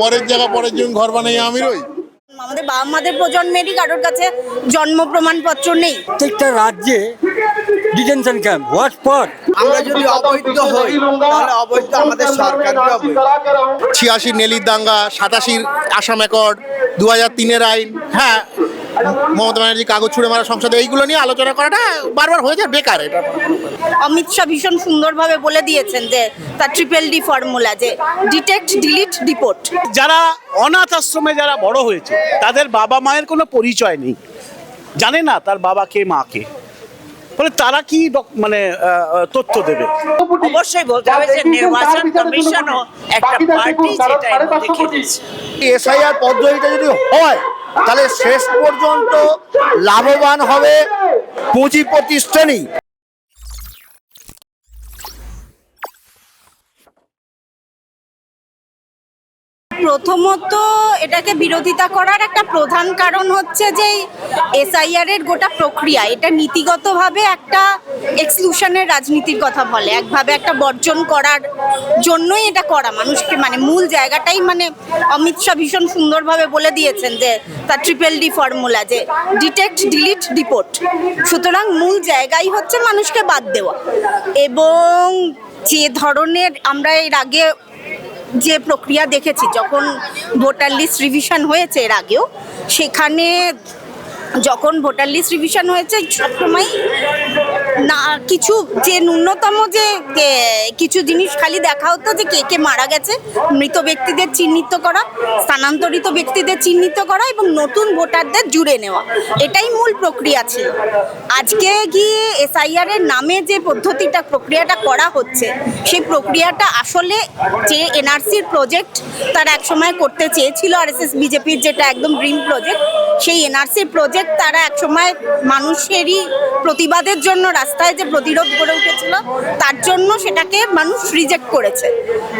পরের জায়গা পরের জন ঘর বানাই আমি রই। আমাদের বাবা মাদের প্রজন্মেরই কারোর কাছে জন্ম প্রমাণপত্র নেই। প্রত্যেকটা রাজ্যে ডিটেনশন ক্যাম্প হোয়াট ফর? আমরা যদি অবৈধ হই তাহলে অবৈধ আমাদের সরকারকে অবৈধ ছিয়াশির নেলির দাঙ্গা সাতাশির আসাম অ্যাকর্ড দু হাজার তিনের আইন হ্যাঁ মমতা ব্যানার্জি কাগজ ছুড়ে মারা সংসদে এইগুলো নিয়ে আলোচনা করাটা বারবার হয়ে যায় বেকার এটা। অমিত শাহ ভীষণ সুন্দরভাবে বলে দিয়েছেন যে তার ট্রিপল ডি ফর্মুলা যে ডিটেক্ট ডিলিট ডিপোর্ট যারা অনাথ আশ্রমে যারা বড় হয়েছে তাদের বাবা মায়ের কোনো পরিচয় নেই। জানে না তার বাবা কে মা কে। ফলে তারা কি মানে তথ্য দেবে? অবশ্যই বলতে হবে যে নির্বাচন কমিশনও একটা পার্টি যেটা এসআইআর পদ্ধতিটা যদি হয় তাহলে শেষ পর্যন্ত লাভবান হবে পুঁজি প্রতিষ্ঠানই প্রথমত এটাকে বিরোধিতা করার একটা প্রধান কারণ হচ্ছে যে এসআইআর এর গোটা প্রক্রিয়া, এটা নীতিগতভাবে একটা এক্সক্লুশনের রাজনীতির কথা বলে। একভাবে একটা বর্জন করার জন্যই এটা করা। মানুষকে মানে মূল জায়গাটাই মানে অমিত শাহ ভীষণ সুন্দরভাবে বলে দিয়েছেন যে তার ট্রিপল ডি ফর্মুলা যে ডিটেক্ট ডিলিট ডিপোর্ট সুতরাং মূল জায়গাই হচ্ছে মানুষকে বাদ দেওয়া। এবং যে ধরনের আমরা এর আগে যে প্রক্রিয়া দেখেছি, যখন ভোটার লিস্ট রিভিশন হয়েছে এর আগেও, সেখানে যখন ভোটার লিস্ট রিভিশন হয়েছে সবসময় না, কিছু যে ন্যূনতম যে কিছু জিনিস খালি দেখা হতো যে কে কে মারা গেছে। মৃত ব্যক্তিদের চিহ্নিত করা, স্থানান্তরিত ব্যক্তিদের চিহ্নিত করা এবং নতুন ভোটারদের জুড়ে নেওয়া। এটাই মূল প্রক্রিয়া ছিল। আজকে গিয়ে এসআইআর এর নামে যে পদ্ধতিটা, প্রক্রিয়াটা করা হচ্ছে, সেই প্রক্রিয়াটা আসলে যে এনআরসির প্রজেক্ট তারা একসময় করতে চেয়েছিল আর এস এস বিজেপির যেটা একদম ড্রিম প্রজেক্ট সেই এনআরসির প্রজেক্ট তারা একসময় মানুষেরই প্রতিবাদের জন্য রাস্তায় যে প্রতিরোধ গড়ে উঠেছিল, তার জন্য সেটাকে মানুষ রিজেক্ট করেছে।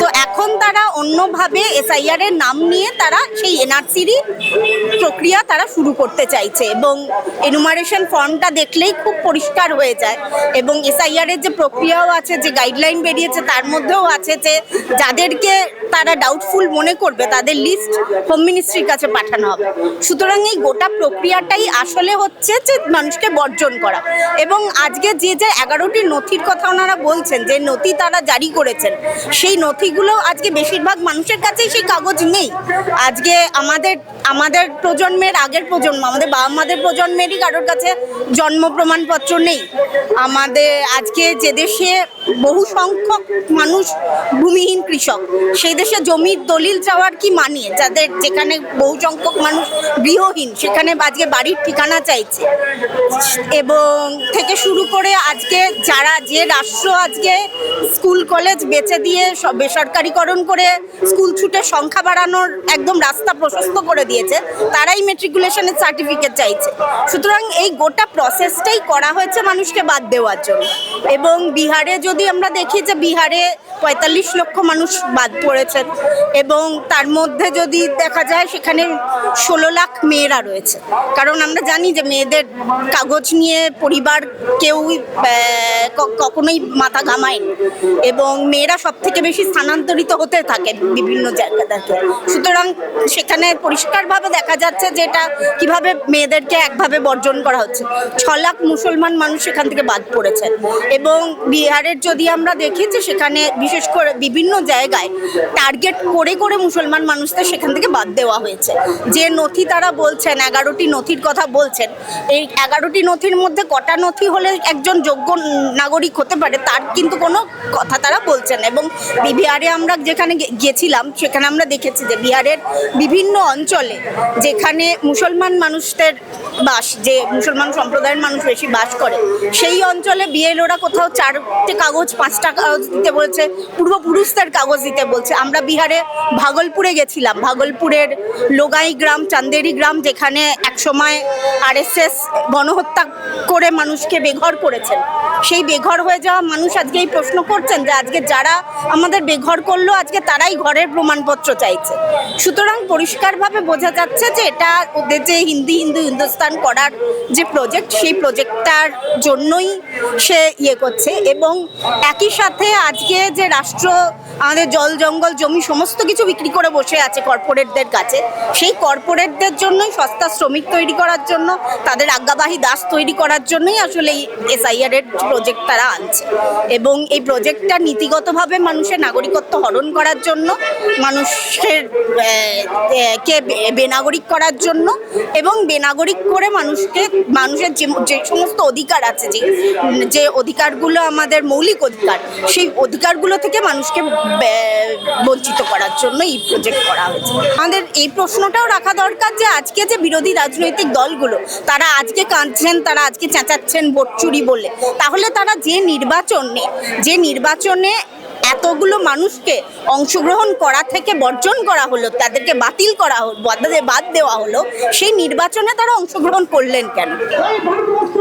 তো এখন তারা অন্যভাবে এসআইআর এর নাম নিয়ে তারা সেই এনআরসিরই প্রক্রিয়া তারা শুরু করতে চাইছে এবং এনুমারেশন ফর্মটা দেখলেই খুব পরিষ্কার হয়ে যায় এবং এসআইআর এর যে প্রক্রিয়াও আছে, যে গাইডলাইন বেরিয়েছে, তার মধ্যেও আছে যে যাদেরকে তারা ডাউটফুল মনে করবে, তাদের লিস্ট হোম মিনিস্ট্রির কাছে পাঠানো হবে। সুতরাং এই গোটা প্রক্রিয়াটাই আসলে হচ্ছে যে মানুষকে বর্জন করা। এবং আজকে যে যে এগারোটি নথির কথা ওনারা বলছেন, যে নথি তারা জারি করেছেন, সেই নথিগুলো আজকে বেশিরভাগ মানুষের কাছেই সেই কাগজ নেই। আজকে আমাদের আমাদের প্রজন্মের আগের প্রজন্ম, আমাদের বাবা মাদের প্রজন্মেরই কারোর কাছে জন্ম প্রমাণপত্র নেই। আমাদের আজকে যে দেশে বহু সংখ্যক মানুষ ভূমিহীন কৃষক, সেই দেশে জমির দলিল চাওয়ার কি মানিয়ে? যাদের যেখানে বহু সংখ্যক মানুষ গৃহহীন, সেখানে আজকে বাড়ির ঠিকানা চাইছে। এবং থেকে শুরু করে আজকে যারা যে রাষ্ট্র আজকে স্কুল, কলেজ বেচে দিয়ে বেসরকারিকরণ করে স্কুল ছুটে সংখ্যা বাড়ানোর একদম রাস্তা প্রশস্ত করে দিয়েছে, তারাই মেট্রিকুলেশনের সার্টিফিকেট চাইছে। সুতরাং এই গোটা প্রসেসটাই করা হয়েছে মানুষকে বাদ দেওয়ার জন্য। এবং বিহারে যদি আমরা দেখি যে বিহারে পঁয়তাল্লিশ লক্ষ মানুষ বাদ পড়েছেন, এবং তার মধ্যে যদি দেখা যায় সেখানে ষোলো লাখ মেয়েরা রয়েছে। কারণ আমরা জানি যে মেয়েদের কাগজ নিয়ে পরিবার কেউই কখনোই মাথা ঘামায়নি। এবং মেয়েরা সব থেকে বেশি স্থানান্তরিত হতে থাকে বিভিন্ন জায়গা থেকে। সুতরাং সেখানে পরিষ্কারভাবে দেখা যাচ্ছে যে এটা কীভাবে মেয়েদেরকে একভাবে বর্জন করা হচ্ছে। ছ লাখ মুসলমান মানুষ সেখান থেকে বাদ পড়েছে। এবং বিহারের যদি আমরা দেখি যে সেখানে বিশেষ করে বিভিন্ন জায়গায় টার্গেট করে করে মুসলমান মানুষদের সেখান থেকে বাদ দেওয়া হয়েছে। যে নথি তারা বলছেন, এগারোটি নথির কথা বলছেন, এই এগারোটি নথির মধ্যে কটা নথি হলে একজন যোগ্য নাগরিক হতে পারে, তার কিন্তু কোনো কথা তারা বলছেন না। এবং বিহারে আমরা যেখানে গে- গেছিলাম সেখানে আমরা দেখেছি যে বিহারের বিভিন্ন অঞ্চলে যেখানে মুসলমান মানুষদের বাস, যে মুসলমান সম্প্রদায়ের মানুষ বেশি বাস করে, সেই অঞ্চলে বিএলওরা কোথাও চারটে কাগজ, পাঁচটা কাগজ দিতে বলছে, পূর্বপুরুষদের কাগজ দিতে বলছে আমরা বিহারে ভাগলপুরে গেছিলাম ভাগলপুরের লোগাই গ্রাম, চান্দেরি গ্রাম, যেখানে একসময় আরএসএস গণহত্যা করে মানুষকে বেঘর করেছেন। সেই বেঘর হয়ে যাওয়া মানুষ আজকে এই প্রশ্ন করছেন যে আজকে যারা আমাদের বেঘর করল, আজকে তারাই ঘরের প্রমাণপত্র চাইছে। সুতরাং পরিষ্কারভাবে বোঝা যাচ্ছে যে এটা ওদের যে হিন্দি, হিন্দু, হিন্দুস্তান করার যে প্রজেক্ট সেই প্রজেক্টটার জন্যই সে ইয়ে করছে এবং একই সাথে আজকে যে রাষ্ট্র, আমাদের জল, জঙ্গল, জমি সমস্ত কিছু বিক্রি করে বসে আছে কর্পোরেটদের কাছে, সেই কর্পোরেটদের জন্যই সস্তা শ্রমিক তৈরি করার জন্য, তাদের আজ্ঞাবাহী দাস তৈরি করার জন্যই আসলে এই এসআইআর এর প্রজেক্ট তারা আনছে। এবং এই প্রজেক্টটা নীতিগতভাবে মানুষের নাগরিকত্ব হরণ করার জন্য, মানুষের কে বেনাগরিক করার জন্য এবং বেনাগরিক করে মানুষকে, মানুষের যে যে সমস্ত অধিকার আছে, যে যে অধিকারগুলো আমাদের মৌলিক অধিকার, সেই অধিকারগুলো থেকে মানুষকে বঞ্চিত করার জন্য এই প্রজেক্ট করা হয়েছে। আমাদের এই প্রশ্নটাও রাখা দরকার যে, আজকে যে বিরোধী রাজনৈতিক দলগুলো, তারা আজকে কাঁদছেন, তারা আজকে চেঁচাচ্ছেন ভোট চুরি বলে তাহলে তারা যে নির্বাচনে যে নির্বাচনে এতগুলো মানুষকে অংশগ্রহণ করা থেকে বর্জন করা হলো তাদেরকে বাতিল করা হলো তাদের বাদ দেওয়া হলো সেই নির্বাচনে তারা অংশগ্রহণ করলেন কেন? এই ভারতবর্ষ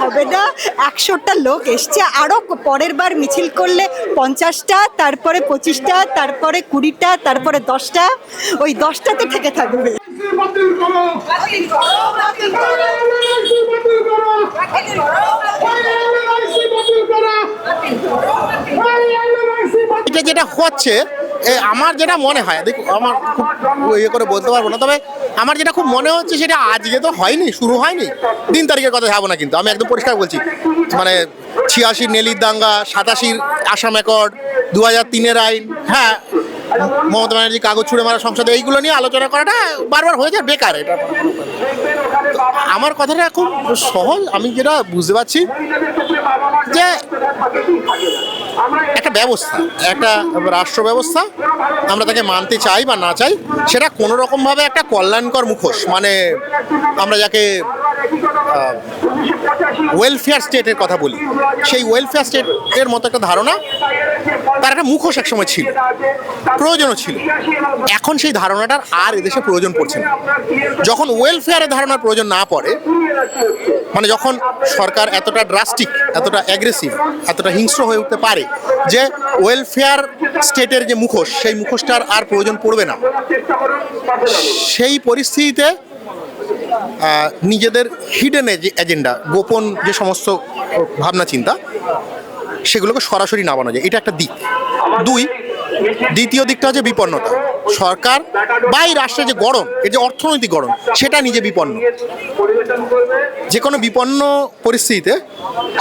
হবে না। একশোটা লোক এসছে। আরও পরের বার মিছিল করলে পঞ্চাশটা, তারপরে পঁচিশটা, তারপরে কুড়িটা, তারপরে দশটা। ওই দশটাতে থেকে থাকবে। এটা যেটা হচ্ছে আমার যেটা মনে হয়, দেখো, আমার খুব ইয়ে করে বলতে পারব না, তবে আমার যেটা খুব মনে হচ্ছে সেটা আজকে তো হয়নি, শুরু হয়নি। তিন তারিখের কথা যাব না কিন্তু, আমি একদম পরিষ্কার বলছি। মানে ছিয়াশির নেলির দাঙ্গা, সাতাশির আসাম অ্যাকর্ড দু হাজার তিনের আইন হ্যাঁ মমতা ব্যানার্জি কাগজ ছুড়ে মারা সংসদে, এইগুলো নিয়ে আলোচনা করাটা বারবার হয়ে যায়, বেকার এটা। আমার কথাটা খুব সহজ, আমি যেটা বুঝতে পারছি যে একটা ব্যবস্থা, একটা রাষ্ট্র ব্যবস্থা, আমরা তাকে মানতে চাই বা না চাই, সেটা কোনো রকমভাবে একটা কল্যাণকর মুখোশ মানে আমরা যাকে ওয়েলফেয়ার স্টেটের কথা বলি, সেই ওয়েলফেয়ার স্টেটের মতো একটা ধারণা, তার একটা মুখোশ একসময় ছিল, প্রয়োজনও ছিল। এখন সেই ধারণাটার আর এদেশে প্রয়োজন পড়ছে না। যখন ওয়েলফেয়ারের ধারণার প্রয়োজন না পড়ে মানে যখন সরকার এতটা ড্রাস্টিক এতটা অ্যাগ্রেসিভ এতটা হিংস্র হয়ে উঠতে পারে যে ওয়েলফেয়ার স্টেটের যে মুখোশ, সেই মুখোশটার আর প্রয়োজন পড়বে না। সেই পরিস্থিতিতে নিজেদের হিডেন এজেন্ডা গোপন যে সমস্ত ভাবনা চিন্তা সেগুলোকে সরাসরি নামানো যায়। এটা একটা দিক। দুই দ্বিতীয় দিকটা হচ্ছে বিপন্নতা। সরকার বা এই রাষ্ট্রের যে গরম এই যে অর্থনৈতিক গরম সেটা নিজে বিপন্ন। যে কোনো বিপন্ন পরিস্থিতিতে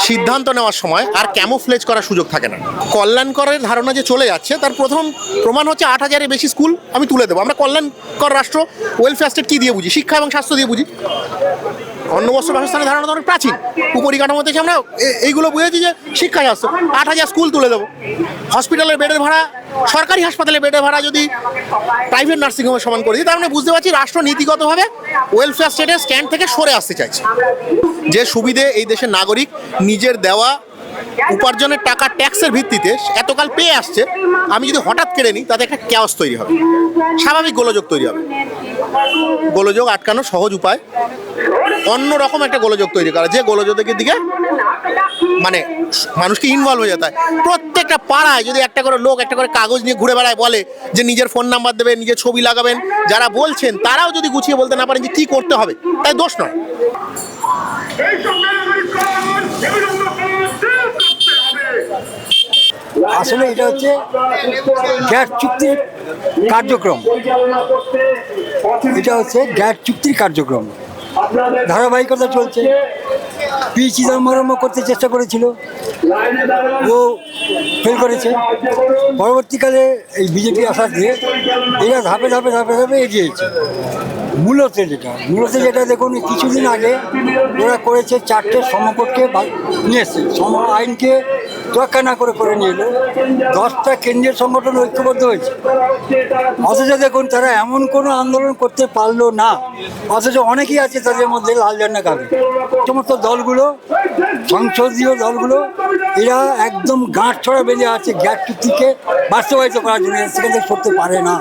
সিদ্ধান্ত নেওয়ার সময় আর ক্যামোফ্লেজ করার সুযোগ থাকে না। কল্যাণকরের ধারণা যে চলে যাচ্ছে, তার প্রথম প্রমাণ হচ্ছে আট হাজারের বেশি স্কুল আমি তুলে দেবো। আমরা কল্যাণকর রাষ্ট্র ওয়েলফেয়ার স্টেট কী দিয়ে বুঝি? শিক্ষা এবং স্বাস্থ্য দিয়ে বুঝি? অন্ন বস্ত্র বাসস্থানের ধারণা অনেক প্রাচীন। উপরিকাঠামো থেকে আমরা এইগুলো বুঝেছি যে শিক্ষা স্বাস্থ্য আট হাজার স্কুল তুলে দেবো। হসপিটালের বেডের ভাড়া, সরকারি হাসপাতালের বেডের ভাড়া যদি প্রাইভেট নার্সিংহোমের সমান করে দিই তার মানে বুঝতে পারছি রাষ্ট্র নীতিগতভাবে ওয়েলফেয়ার স্টেটের স্ট্যান্ড থেকে সরে আসতে চাইছে। যে সুবিধে এই দেশের নাগরিক নিজের দেওয়া উপার্জনের টাকা ট্যাক্সের ভিত্তিতে এতকাল পেয়ে আসছে, আমি যদি হঠাৎ কেড়ে নিই, তাতে একটা ক্যাওস তৈরি হবে। স্বাভাবিক গোলযোগ তৈরি হবে। গোলযোগ আটকানোর সহজ উপায়। অন্য রকম একটা গোলযোগ তৈরি করা। যে গোলযোগের দিকে মানে মানুষকে ইনভলভ হয়ে যেতে প্রত্যেকটা পাড়ায় যদি একটা করে লোক, একটা করে কাগজ নিয়ে ঘুরে বেড়ায় বলে যে নিজের ফোন নাম্বার দেবেন, নিজের ছবি লাগাবেন, যারা বলছেন তারাও যদি গুছিয়ে বলতে না পারেন যে কি করতে হবে, তাই দোষ নয় এই সংগ্রামের কারণ অবিলম্ব কোনো শেষ করতে হবে আসলে এটা হচ্ছে গ্যাট চুক্তির কার্যক্রম। এটা হচ্ছে গ্যাট চুক্তির কার্যক্রম। ধারাবাহিকতা চলছে। পি চিদম্বরমও করতে চেষ্টা করেছিল। ও ফেল করেছে। পরবর্তীকালে এই বিজেপি আসার দিয়ে এরা ধাপে ধাপে ধাপে ধাপে এগিয়েছে মূলত যেটা মূলত যেটা দেখুন, কিছুদিন আগে ওরা করেছে চারটে সমকটকে নিয়ে এসছে। সম আইনকে তোয়াক্কা না করে করে নিয়ে এলো। দশটা কেন্দ্রীয় সংগঠন ঐক্যবদ্ধ হয়েছে। অথচ দেখুন, তারা এমন কোনো আন্দোলন করতে পারল না। অথচ অনেকেই আছে তাদের মধ্যে লাল ঝান্ডা কাবে সমস্ত দলগুলো, সংসদীয় দলগুলো, এরা একদম গাঁট ছড়া বেঁধে আছে। গ্যাট চুক্তিকে বাস্তবায়িত করার জন্য সেখান থেকে সরতে পারে না।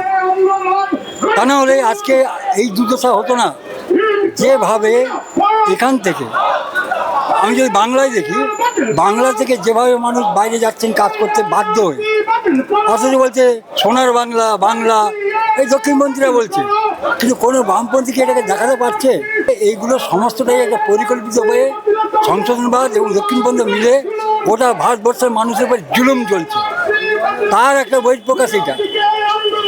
তা না হলে আজকে এই দুর্দশা হতো না। যেভাবে এখান থেকে, আমি যদি বাংলায় দেখি বাংলা থেকে যেভাবে মানুষ বাইরে যাচ্ছেন, কাজ করতে বাধ্য হয়ে। অথচ বলছে, সোনার বাংলা বাংলা, এই দক্ষিণপন্থীরা বলছে। কিন্তু কোনো বামপন্থীকে এটাকে দেখাতে পারছে? এইগুলো সমস্তটাই একটা পরিকল্পিত হয়ে সংশোধনবাদ এবং দক্ষিণপন্থী মিলে গোটা ভারতবর্ষের মানুষের উপর জুলুম চলছে। তার একটা বই প্রকাশ এটা।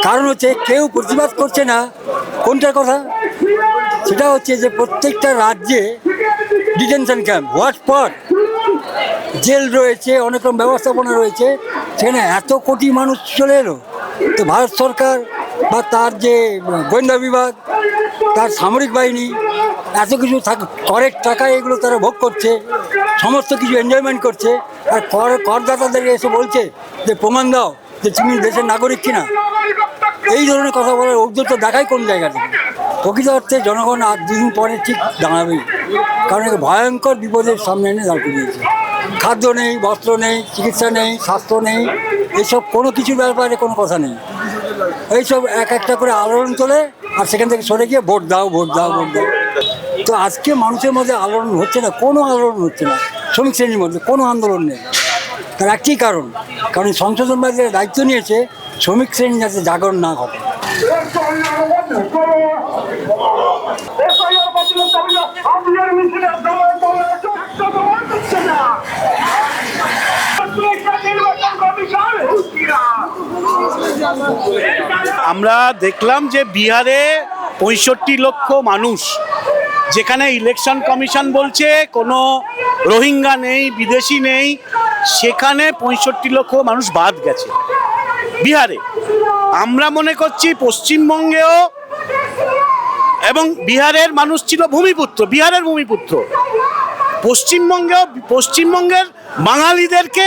কারণ হচ্ছে, কেউ প্রতিবাদ করছে না। কোনটার কথা? সেটা হচ্ছে যে, প্রত্যেকটা রাজ্যে ডিটেনশন ক্যাম্প হোয়াটস্পট জেল রয়েছে অনেক রকম ব্যবস্থাপনা রয়েছে, সেখানে এত কোটি মানুষ চলে এলো। তো ভারত সরকার বা তার যে গোয়েন্দা বিভাগ, তার সামরিক বাহিনী, এত কিছু থাক, করের টাকায় এগুলো তারা ভোগ করছে, সমস্ত কিছু এনজয়মেন্ট করছে, আর কর করদাতাদের এসে বলছে যে প্রমাণ দাও যে তুমি দেশের নাগরিক কিনা। এই ধরনের কথা বলার ঔদ্ধত্য দেখাই কোন জায়গাতে? প্রকৃত অর্থে জনগণ আর দুদিন পরে ঠিক দাঁড়াবেই, কারণ ভয়ঙ্কর বিপদের সামনে এনে দাঁড় করিয়েছে। খাদ্য নেই, বস্ত্র নেই, চিকিৎসা নেই, স্বাস্থ্য নেই এইসব কোনো কিছুর ব্যাপারে কোনো কথা নেই। এইসব এক একটা করে আলোড়ন তোলে আর সেখান থেকে সরে গিয়ে ভোট দাও ভোট দাও ভোট দাও। তো আজকে মানুষের মধ্যে আলোড়ন হচ্ছে না, কোনো আলোড়ন হচ্ছে না, শ্রমিক শ্রেণির মধ্যে কোনো আন্দোলন নেই। তার একটি কারণ? কারণ সংশোধনবাদীরা দায়িত্ব নিয়েছে, শ্রমিক শ্রেণি যাতে জাগরণ না ঘটে। দেখলাম যে বিহারে পঁয়ষট্টি লক্ষ মানুষ, যেখানে ইলেকশন কমিশন বলছে কোনো রোহিঙ্গা নেই, বিদেশি নেই, সেখানে পঁয়ষট্টি লক্ষ মানুষ বাদ গেছে। বিহারে, আমরা মনে করছি পশ্চিমবঙ্গেও এবং বিহারের মানুষ ছিল ভূমিপুত্র, বিহারের ভূমিপুত্র। পশ্চিমবঙ্গেও পশ্চিমবঙ্গের বাঙালিদেরকে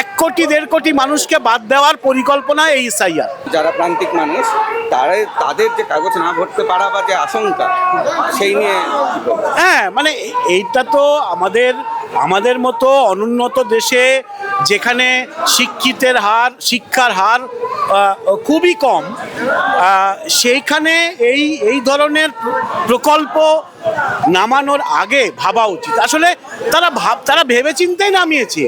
এক কোটি দেড় কোটি মানুষকে বাদ দেওয়ার পরিকল্পনা এই এসআইআর। যারা প্রান্তিক মানুষ তারা তাদের যে কাগজ না ভরতে পারা বা যে আশঙ্কা সেই নিয়ে হ্যাঁ মানে এইটা তো আমাদের আমাদের মতো অনুন্নত দেশে যেখানে শিক্ষিতের হার শিক্ষার হার খুবই কম। সেইখানে এই এই ধরনের প্রকল্প নামানোর আগে ভাবা উচিত। আসলে তারা ভাব, তারা ভেবে চিন্তেই নামিয়েছে।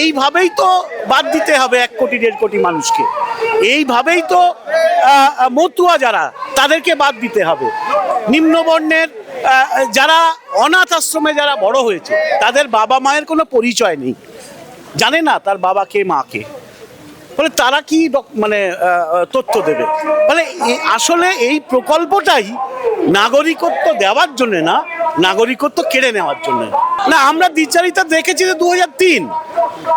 এইভাবেই তো বাদ দিতে হবে এক কোটি, দেড় কোটি মানুষকে। এইভাবেই তো মতুয়া যারা, তাদেরকে বাদ দিতে হবে। নিম্নবর্ণের যারা অনাথ আশ্রমে যারা বড় হয়েছে, তাদের বাবা মায়ের কোনো পরিচয় নেই। জানে না তার বাবা কে, মা কে। ফলে তারা কি মানে তথ্য দেবে? ফলে আসলে এই প্রকল্পটাই নাগরিকত্ব দেওয়ার জন্য না নাগরিকত্ব কেড়ে নেওয়ার জন্য। না, আমরা দ্বিচারিতা দেখেছি যে দু হাজার তিন।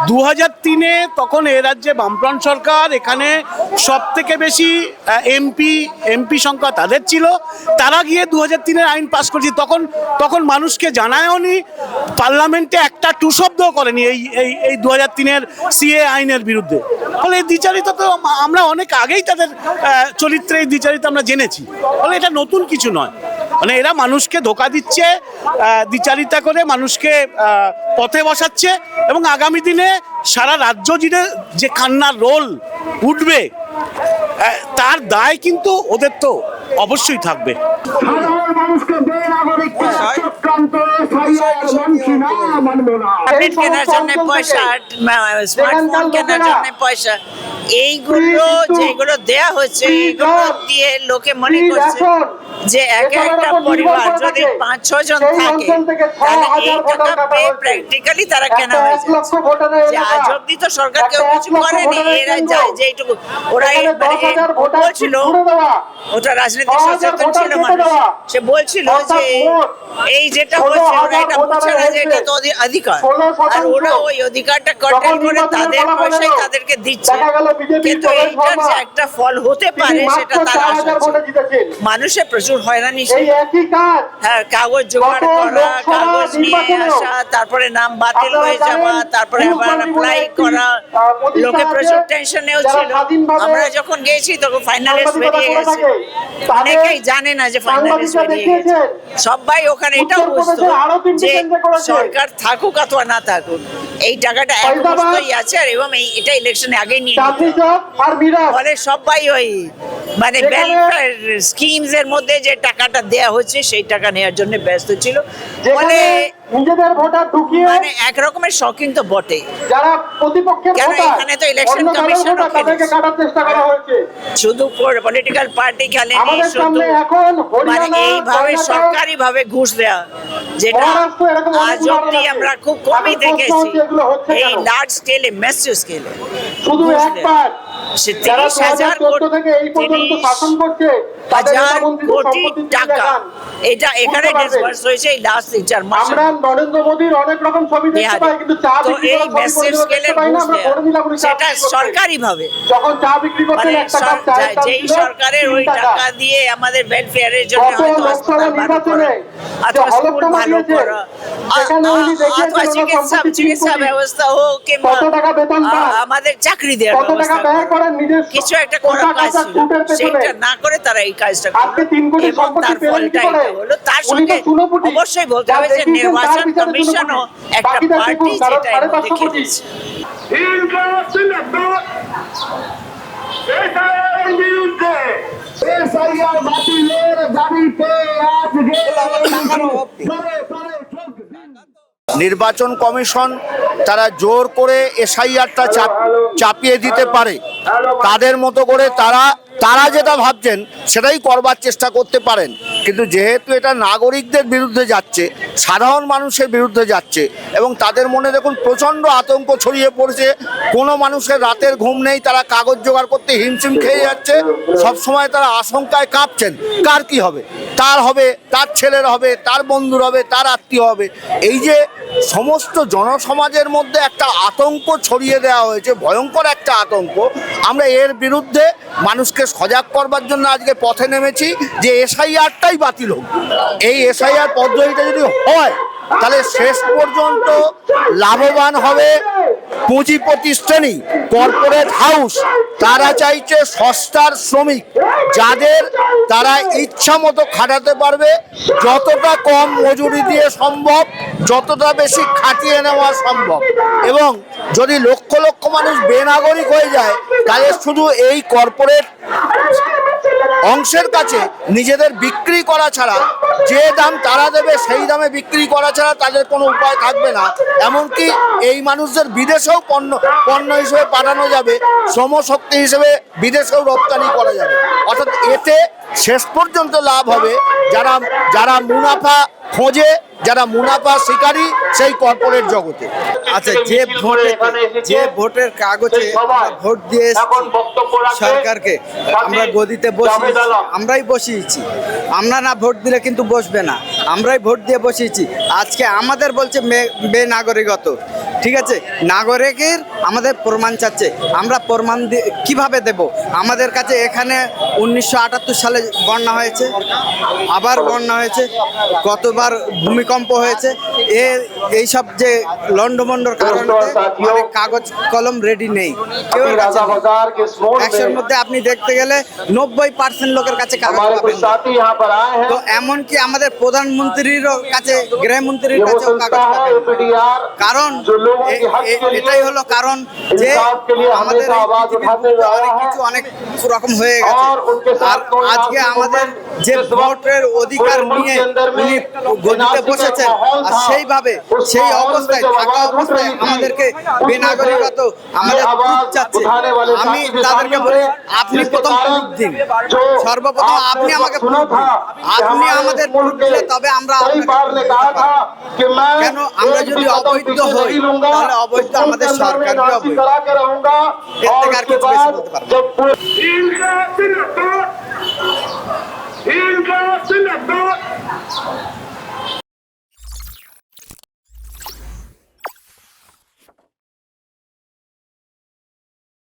দু হাজার তিনে তখন এ রাজ্যে বামফ্রন্ট সরকার, এখানে সব থেকে বেশি এমপি এমপি সংখ্যা তাদের ছিল। তারা গিয়ে দু হাজার তিনের আইন পাস করেছে। তখন তখন মানুষকে জানায়ওনি পার্লামেন্টে একটা টু শব্দও করেনি এই এই এই দু হাজার তিনের সিএ আইনের বিরুদ্ধে। ফলে এই দ্বিচারিতা তো আমরা অনেক আগেই তাদের চরিত্রে এই দ্বিচারিতা আমরা জেনেছি। ফলে এটা নতুন কিছু নয়। মানে এরা মানুষকে ধোকা দিচ্ছে দ্বিচারিতা করে মানুষকে পথে বসাচ্ছে এবং আগামী দিনে সারা রাজ্য জুড়ে যে কান্নার রোল উঠবে তার দায় কিন্তু ওদের তো অবশ্যই থাকবে। মানুষকে কেনার জন্য পয়সা স্মার্টফোন কেনার জন্য পয়সা। এইগুলো যেগুলো দেয়া হচ্ছে এগুলো দিয়ে লোকে মনে করছে যে এক একটা পরিবার যদি পাঁচ ছ জন থাকে তাহলে এই টাকা পেয়ে প্র্যাকটিক্যালি তারা কেনা হয়েছে। যে আজ অব্দি তো সরকার কেউ কিছু করেনি এরা যায় যেইটুকু ওরা এই মানে বলছিল ওটা রাজনৈতিক সচেতন ছিল মানুষ। সে বলছিল যে এই যেটা হচ্ছে ওরা এটা বুঝছে না যে এটা তো অধিকার। আর ওরা ওই অধিকারটা করে তাদের পয়সায় তাদেরকে দিচ্ছে। কিন্তু এইটার যে একটা ফল হতে পারে সেটা তারা আশা প্রচুর হয়রানি। হ্যাঁ কাগজ জোগাড় করা কাগজ নিয়ে আসা তারপরে নাম বাতিল হয়ে যাওয়া তারপরে আবার অ্যাপ্লাই করা। লোকে প্রচুর টেনশনেও ছিল। আমরা যখন গেছি তখন ফাইনালিস্ট বেরিয়ে গেছে। অনেকেই জানে না যে ফাইনালিস্ট বেরিয়ে গেছে। সবাই ওখানে এটাও যে সরকার থাকুক অথবা না থাকুক এই টাকাটা এক আছে আর এবং এই এটা ইলেকশনে আগেই নিয়ে। ফলে সবাই ওই মানে ওয়েলফেয়ার স্কিমস এর মধ্যে যে টাকাটা দেয়া হচ্ছে সেই টাকা নেওয়ার জন্য ব্যস্ত ছিল। মানে নিজেদের ভোটার ঢুকিয়ে মানে এক রকমের শকিং তো বটে যারা প্রতিপক্ষের কেন এখানে তো ও ভোটার তাদেরকে কাটার চেষ্টা করা হয়েছে। শুধু পলিটিক্যাল পার্টি খেলেনি আমাদের সামনে এখন মানে হরিয়ানা এইভাবে সরকারি ভাবে ঘুষ দেওয়া যেটা আজ অব্দি আমরা খুব কমই দেখেছি। এই? লার্জ স্কেলে ম্যাসিভ স্কেলে শুধু একবার সে তিরিশ হাজার 2014 থেকে এই পর্যন্ত শাসন করছে তাদের হাজার কোটি টাকা। এটা এখানে ডিসবার্স হয়েছে এই লাস্ট তিন চার মাসে আমরা নরেন্দ্র মোদীর অনেক রকম ছবি দেখতে পাই কিন্তু চা বিক্রি এই করার ছবি ম্যাসিভ কোনোদিনও স্কেলে দেখতে পাই না ঘুষ আমরা দেয়া। করে নিলাম উনি চা সেটা সরকারি ভাবে যখন চা বিক্রি করতেন মানে একটা কাপ যেই সরকারের ওই টাকা। দিয়ে আমাদের ওয়েলফেয়ারের জন্য হয়তো হাসপাতাল ভালো করা অথবা স্কুল ভালো করা। সেখানে উনি আ- দেখিয়েছেন অথবা চিকিৎসা চিকিৎসা ব্যবস্থা হোক কিংবা? আমাদের চাকরি দেওয়ার ব্যবস্থা কিছু একটা কোটা করার কাজ ছিল সেইটা না করে তারা এই কাজটা আজকে করল তিন কোটি এবং সম্পত্তি তার পেলেন কি ফলটা করে? এটা হলো তার সঙ্গে অবশ্যই বলতে হবে যে নির্বাচন কমিশনও একটা পার্টি যেটা এর মধ্যে। খেলেছে এসআইআর বাতিলের দাবিতে আজকে নির্বাচন কমিশন তারা জোর করে এসআইআরটা চাপ, চাপিয়ে দিতে পারে। তাদের মতো করে তারা তারা যেটা ভাবছেন সেটাই করবার চেষ্টা করতে পারেন। কিন্তু যেহেতু এটা নাগরিকদের বিরুদ্ধে যাচ্ছে, সাধারণ মানুষের বিরুদ্ধে যাচ্ছে, এবং তাদের মনে দেখুন প্রচণ্ড আতঙ্ক ছড়িয়ে পড়ছে, কোনো মানুষের রাতের ঘুম নেই, তারা কাগজ জোগাড় করতে হিমশিম খেয়ে যাচ্ছে, সবসময় তারা আশঙ্কায় কাঁপছেন, কার কি হবে? তার হবে, তার ছেলের হবে, তার বন্ধুর হবে, তার আত্মীয় হবে। এই যে সমস্ত জনসমাজের মধ্যে একটা আতঙ্ক ছড়িয়ে দেওয়া হয়েছে, ভয়ঙ্কর একটা আতঙ্ক, আমরা এর বিরুদ্ধে মানুষকে সজাগ করবার জন্য আজকে পথে নেমেছি, যে এসআইআরটাই বাতিল হোক। এই এসআইআর পদ্ধতিটা যদি হয়, তাহলে শেষ পর্যন্ত লাভবান হবে পুঁজি শ্রেণি কর্পোরেট হাউস তারা চাইছে সস্তার শ্রমিক, যাদের তারা ইচ্ছা মতো খাটাতে পারবে, যতটা কম মজুরি দিয়ে সম্ভব, যতটা বেশি খাটিয়ে নেওয়া সম্ভব। এবং যদি লক্ষ লক্ষ মানুষ বেনাগরিক হয়ে যায়, তাহলে শুধু এই কর্পোরেট অংশের কাছে নিজেদের বিক্রি করা ছাড়া, যে দাম তারা দেবে, সেই দামে বিক্রি করা ছাড়া তাদের কোনো উপায় থাকবে না। এমনকি এই মানুষদের বিদেশেও পণ্য পণ্য হিসেবে পাঠানো যাবে, শ্রমশক্তি হিসেবে বিদেশেও রপ্তানি করা যাবে। অর্থাৎ এতে শেষ পর্যন্ত লাভ হবে। যারা যারা মুনাফা খোঁজে যারা মুনাফা শিকারী সেই কর্পোরেট জগতে। আচ্ছা যে ভোটে যে ভোটের কাগজে ভোট দিয়ে এসেছি সরকারকে। আমরা গদিতে বসিয়েছি আমরাই বসিয়েছি। আমরা না ভোট দিলে কিন্তু বসবে না। আমরাই ভোট দিয়ে বসিয়েছি। আজকে আমাদের বলছে মে- বেনাগরিকত ঠিক আছে? নাগরিকের আমাদের প্রমাণ চাচ্ছে। আমরা প্রমাণ দিয়ে কীভাবে দেব? আমাদের কাছে এখানে উনিশশো আটাত্তর সালে বন্যা হয়েছে। আবার বন্যা হয়েছে। কতবার ভূমিকম্প হয়েছে। এ এইসব যে লন্ডমন্ডর কারণে অনেক কাগজ কলম রেডি নেই। কেউ একশোর মধ্যে আপনি দেখতে গেলে নব্বই পার্সেন্ট লোকের কাছে কাগজ পাবেন তো এমনকি আমাদের প্রধানমন্ত্রীরও কাছে গৃহমন্ত্রীর কাছেও কাগজ পাবেন কারণ এটাই হলো কারণ যে আমাদের অনেক কিছু অনেক রকম হয়ে গেছে। আর আজকে আমাদের যে ভোটের অধিকার নিয়ে উনি গদিতে বসেছেন। আর সেইভাবে সেই অবস্থায় থাকা অবস্থায় আমাদেরকে বেনাগরিকত আমাদের প্রুফ চাচ্ছে। আমি তাদেরকে বলি আপনি প্রথম প্রুফ দিন। সর্বপ্রথম আপনি আমাকে প্রুফ দিন আপনি আমাদের প্রুফ দিলে তবে আমরা পারব। কেন আমরা যদি অবৈধ হই তাহলে অবৈধ আমাদের সরকার অবৈধ? এর থেকে আর কিছু বেশি বলতে পারব